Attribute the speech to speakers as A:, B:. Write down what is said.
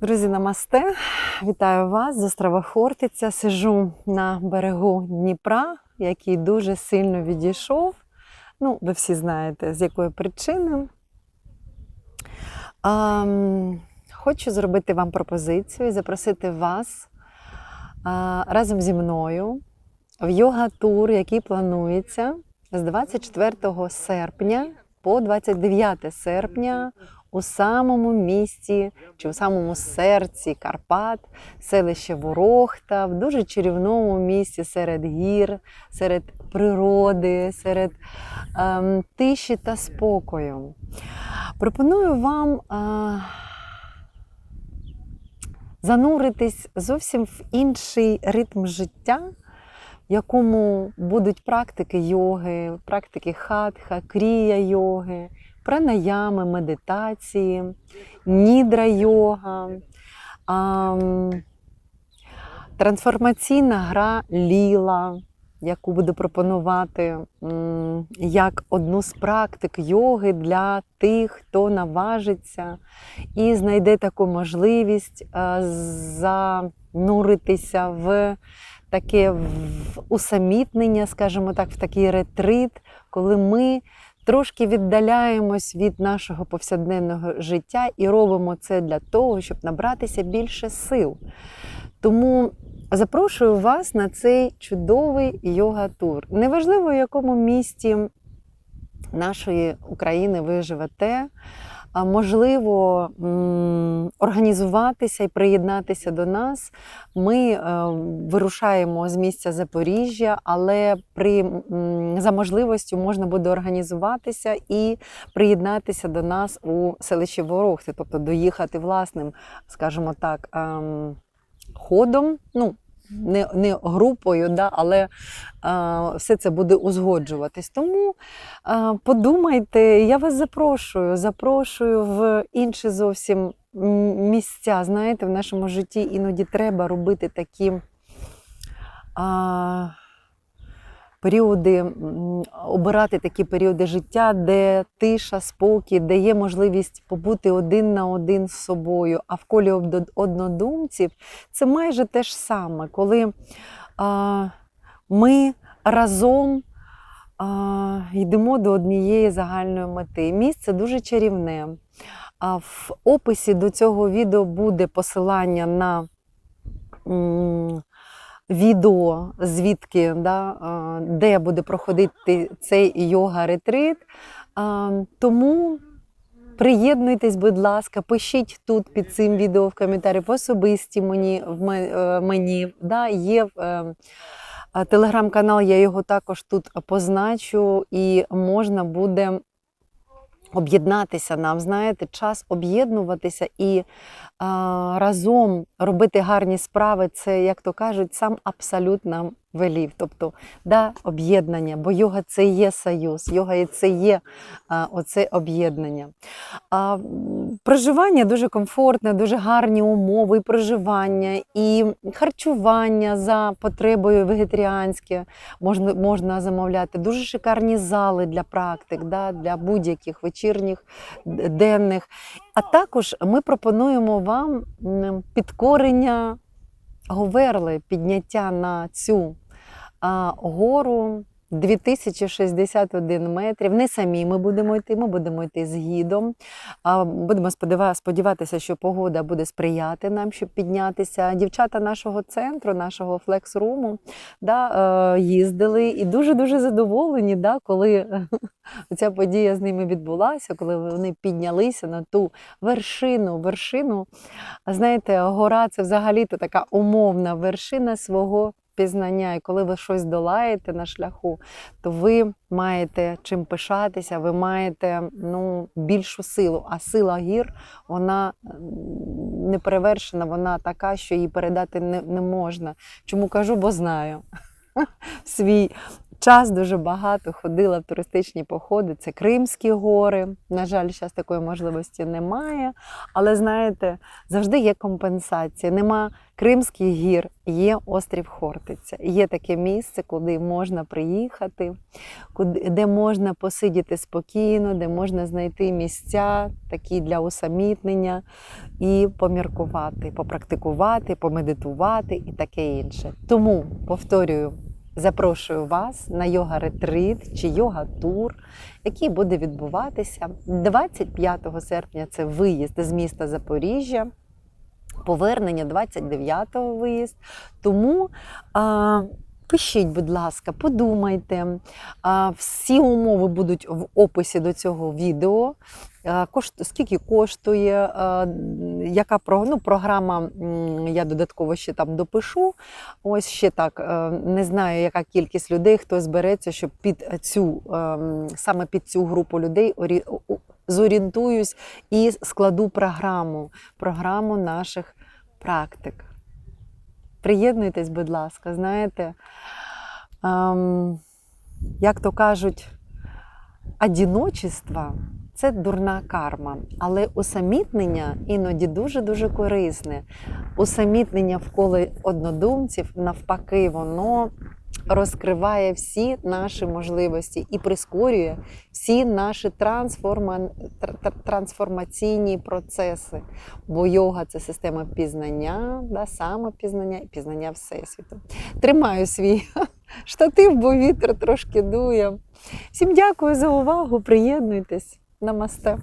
A: Друзі, намасте! Вітаю вас з острова Хортиця. Сижу на берегу Дніпра, який дуже сильно відійшов. Ну, ви всі знаєте, з якої причини. А, хочу зробити вам пропозицію і запросити вас а, разом зі мною в йога-тур, який планується з 24 серпня по 29 серпня у самому місті чи у самому серці Карпат, селище Ворохта, в дуже чарівному місті серед гір, серед природи, серед ем, тиші та спокою. Пропоную вам е, зануритись зовсім в інший ритм життя, в якому будуть практики йоги, практики хатха, крія йоги, пранаями, медитації, нідра йога, трансформаційна гра ліла, яку буду пропонувати як одну з практик йоги для тих, хто наважиться і знайде таку можливість е, зануритися в таке усамітнення, скажімо так, в такий ретрит, коли ми трошки віддаляємось від нашого повсякденного життя і робимо це для того, щоб набратися більше сил. Тому запрошую вас на цей чудовий йога-тур. Неважливо, в якому місті нашої України ви живете. Можливо організуватися і приєднатися до нас. Ми е, вирушаємо з місця Запоріжжя, але при, за можливістю можна буде організуватися і приєднатися до нас у селищі Ворохти, тобто доїхати власним, скажімо так, ем, ходом. Ну, не, не групою, да, але а, все це буде узгоджуватись. Тому а, подумайте, я вас запрошую, запрошую в інші зовсім місця. Знаєте, в нашому житті іноді треба робити такі. А, Періоди обирати такі періоди життя, де тиша, спокій, де є можливість побути один на один з собою, а в колі однодумців це майже те ж саме, коли а, ми разом а, йдемо до однієї загальної мети. Місце дуже чарівне. А в описі до цього відео буде посилання на відео, звідки, да, де буде проходити цей йога-ретрит. Тому приєднуйтесь, будь ласка, пишіть тут під цим відео в коментарі в особисті мені, в е, мені. Да, є е, а, телеграм-канал, я його також тут позначу, і можна буде об'єднатися нам. Знаєте, час об'єднуватися і а, разом робити гарні справи. Це, як то кажуть, сам абсолют нам велів. Тобто, да, об'єднання, бо йога це є союз, йога і це є а, оце об'єднання. А, проживання дуже комфортне, дуже гарні умови і проживання, і харчування за потребою вегетаріанське можна, можна замовляти. Дуже шикарні зали для практик, да, для будь-яких вечірніх, денних. А також ми пропонуємо вам підкорення Говерли, підняття на цю а, гору 2061 метрів. Не самі ми будемо йти, ми будемо йти з гідом. Будемо сподіватися, що погода буде сприяти нам, щоб піднятися. Дівчата нашого центру, нашого флекс-руму, да, е, їздили і дуже-дуже задоволені, да, коли ця подія з ними відбулася, коли вони піднялися на ту вершину, вершину. Знаєте, гора це взагалі-то така умовна вершина свого пізнання. І коли ви щось долаєте на шляху, то ви маєте чим пишатися, ви маєте ну, більшу силу. А сила гір, вона не перевершена, вона така, що її передати не, не можна. Чому кажу, бо знаю. Свій час дуже багато ходила в туристичні походи. Це Кримські гори. На жаль, зараз такої можливості немає. Але знаєте, завжди є компенсація. Нема Кримських гір, є острів Хортиця. Є таке місце, куди можна приїхати, де можна посидіти спокійно, де можна знайти місця такі для усамітнення і поміркувати, попрактикувати, помедитувати і таке інше. Тому повторюю. Запрошую вас на йога-ретрит чи йога-тур, який буде відбуватися 25 серпня. Це виїзд з міста Запоріжжя, повернення 29-го виїзд. Тому а, пишіть, будь ласка, подумайте. Всі умови будуть в описі до цього відео. Скільки коштує, яка ну, програма, я додатково ще там допишу. Ось ще так, е, не знаю, яка кількість людей, хто збереться, щоб під цю ем, саме під цю групу людей орі- зорієнтуюсь і складу програму, програму наших практик. Приєднуйтесь, будь ласка, знаєте, ем, як то кажуть, одіночество – це дурна карма, але усамітнення іноді дуже-дуже корисне. Усамітнення в колі однодумців, навпаки, воно розкриває всі наші можливості і прискорює всі наші трансформа... тр- тр- трансформаційні процеси. Бо йога це система пізнання, да, самопізнання і пізнання Всесвіту. Тримаю свій штатив, бо вітер трошки дує. Всім дякую за увагу. Приєднуйтесь. Намасте.